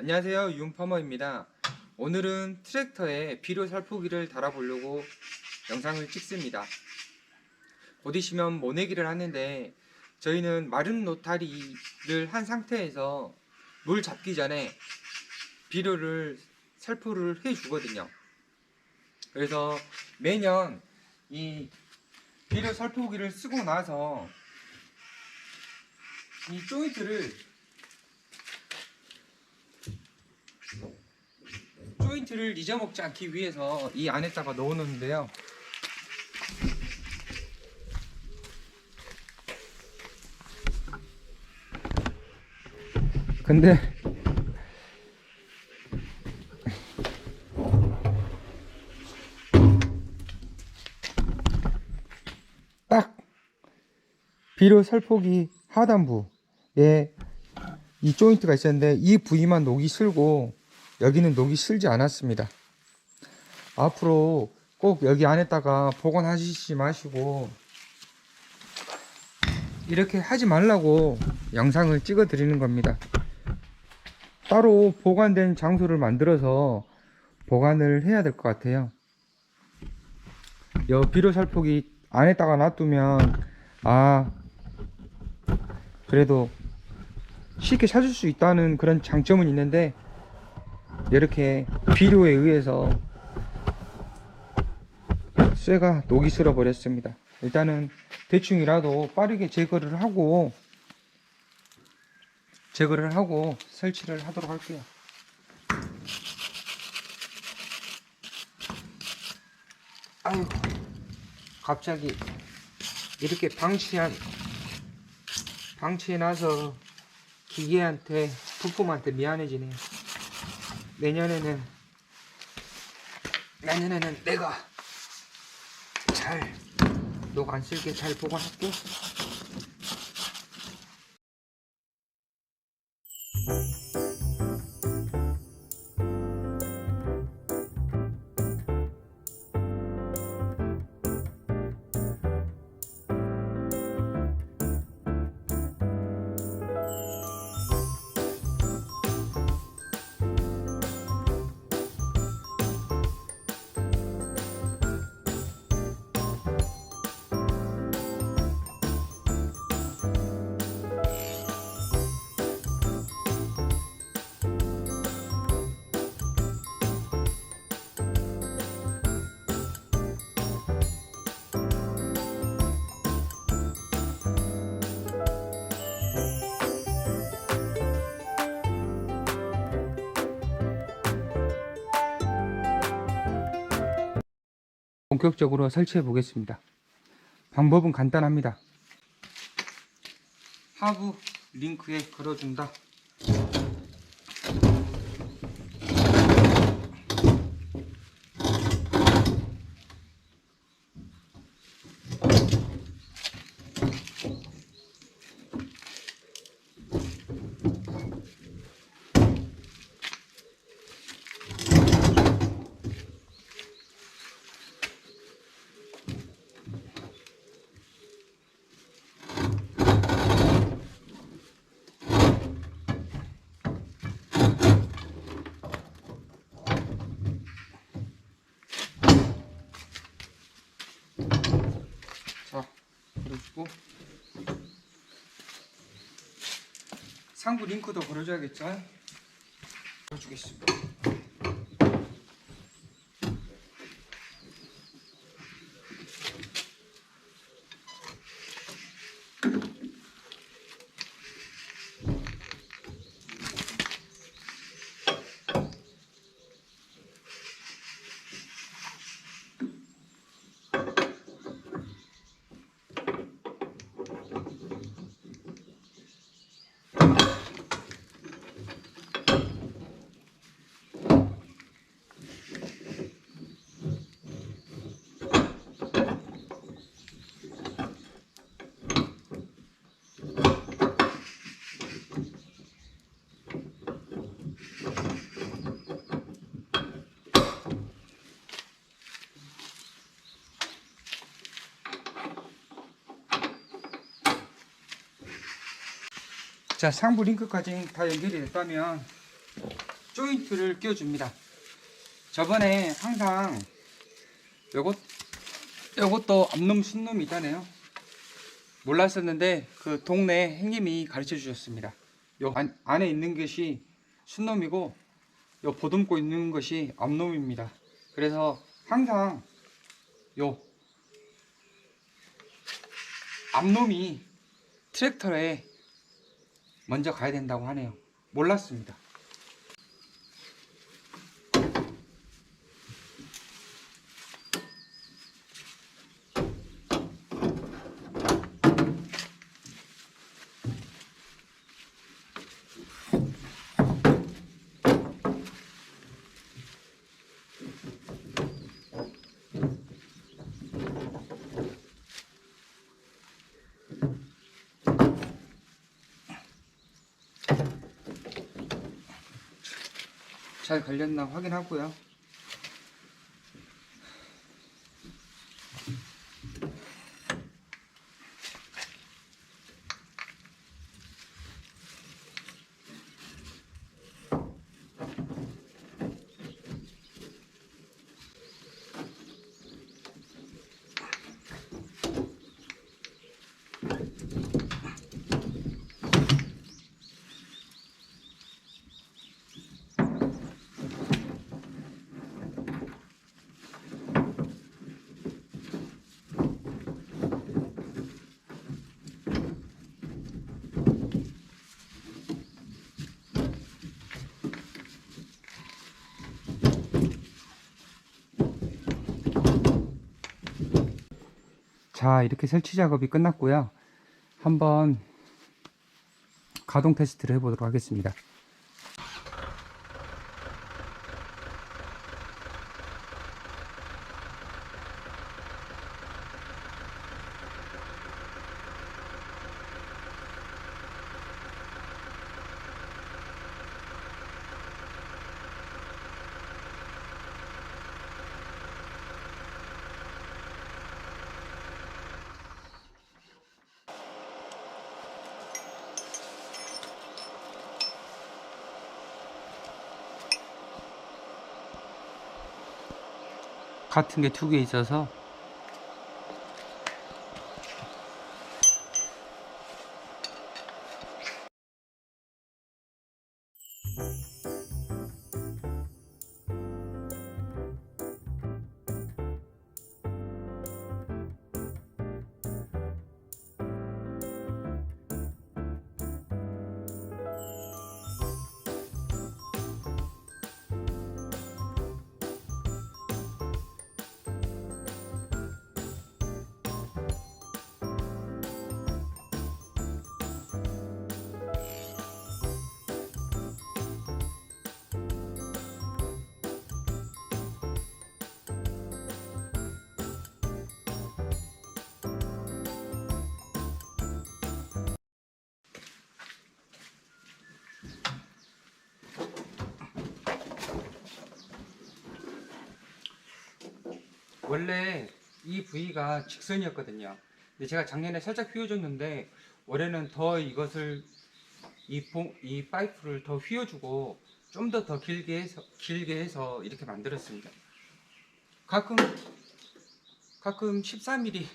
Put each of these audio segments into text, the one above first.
안녕하세요. 윤파머입니다. 오늘은 트랙터에 비료 살포기를 달아보려고 영상을 찍습니다. 보시면 모내기를 하는데 저희는 마른 노타리를 한 상태에서 물 잡기 전에 비료를 살포를 해 주거든요. 그래서 매년 이 비료 살포기를 쓰고 나서 이 조인트를 조인트를 잊어먹지 않기 위해서 이 안에다가 넣어놓는데요. 근데 딱 비료 살포기 하단부에 이 조인트가 있었는데 이 부위만 녹이 슬고 여기는 녹이 슬지 않았습니다. 앞으로 꼭 여기 안에다가 보관하시지 마시고 이렇게 하지 말라고 영상을 찍어 드리는 겁니다. 따로 보관된 장소를 만들어서 보관을 해야 될 것 같아요. 여 비료 살포기 안에다가 놔두면 아 그래도 쉽게 찾을 수 있다는 그런 장점은 있는데 이렇게 비료에 의해서 쇠가 녹이 슬어 버렸습니다. 일단은 대충이라도 빠르게 제거를 하고 제거를 하고 설치를 하도록 할게요. 아유 갑자기 이렇게 방치한 방치해놔서 기계한테 부품한테 미안해지네요. 내년에는 내년에는 내가 잘 녹 안 쓸게 잘 보관할게. 본격적으로 설치해 보겠습니다. 방법은 간단합니다. 하부 링크에 걸어준다. 자, 걸어주고 상부 링크도 걸어줘야겠죠? 걸어주겠습니다. 자 상부 링크까지 다 연결이 됐다면 조인트를 끼워줍니다. 저번에 항상 요것 요것도 앞놈 순놈이 있다네요. 몰랐었는데 그 동네 행님이 가르쳐 주셨습니다. 요 안, 안에 있는 것이 순놈이고 요 보듬고 있는 것이 앞놈입니다. 그래서 항상 요 앞놈이 트랙터에 먼저 가야 된다고 하네요. 몰랐습니다. 잘 걸렸나 확인하고요. 자, 이렇게 설치 작업이 끝났고요. 한번 가동 테스트를 해보도록 하겠습니다. 같은 게 두 개 있어서 원래 이 부위가 직선이었거든요. 근데 제가 작년에 살짝 휘어줬는데 올해는 더 이것을 이, 봉, 이 파이프를 더 휘어주고 좀 더더 길게 해서 길게 해서 이렇게 만들었습니다. 가끔 가끔 13mm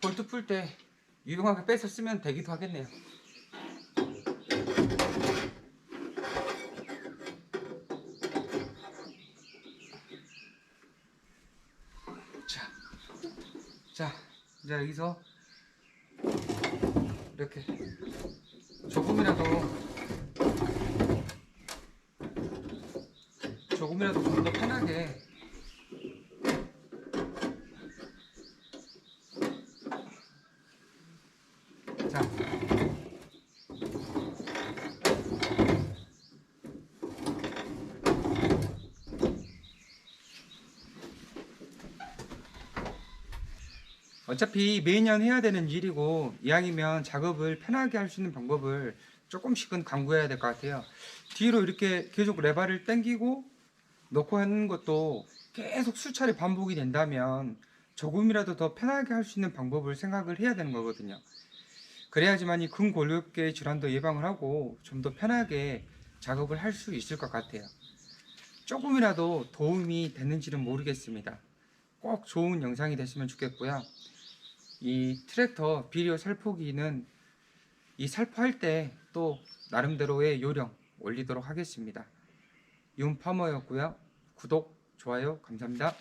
볼트 풀 때 유용하게 빼서 쓰면 되기도 하겠네요. 자, 자, 이제 여기서 이렇게 조금이라도 조금이라도 좀더 편하게 자. 어차피 매년 해야 되는 일이고 이왕이면 작업을 편하게 할 수 있는 방법을 조금씩은 강구해야 될 것 같아요. 뒤로 이렇게 계속 레바를 당기고 놓고 하는 것도 계속 수차례 반복이 된다면 조금이라도 더 편하게 할 수 있는 방법을 생각을 해야 되는 거거든요. 그래야지만 이 근골격계 질환도 예방을 하고 좀 더 편하게 작업을 할 수 있을 것 같아요. 조금이라도 도움이 됐는지는 모르겠습니다. 꼭 좋은 영상이 됐으면 좋겠고요. 이 트랙터 비료 살포기는 이 살포할 때 또 나름대로의 요령 올리도록 하겠습니다. 윤파머였고요. 구독, 좋아요 감사합니다.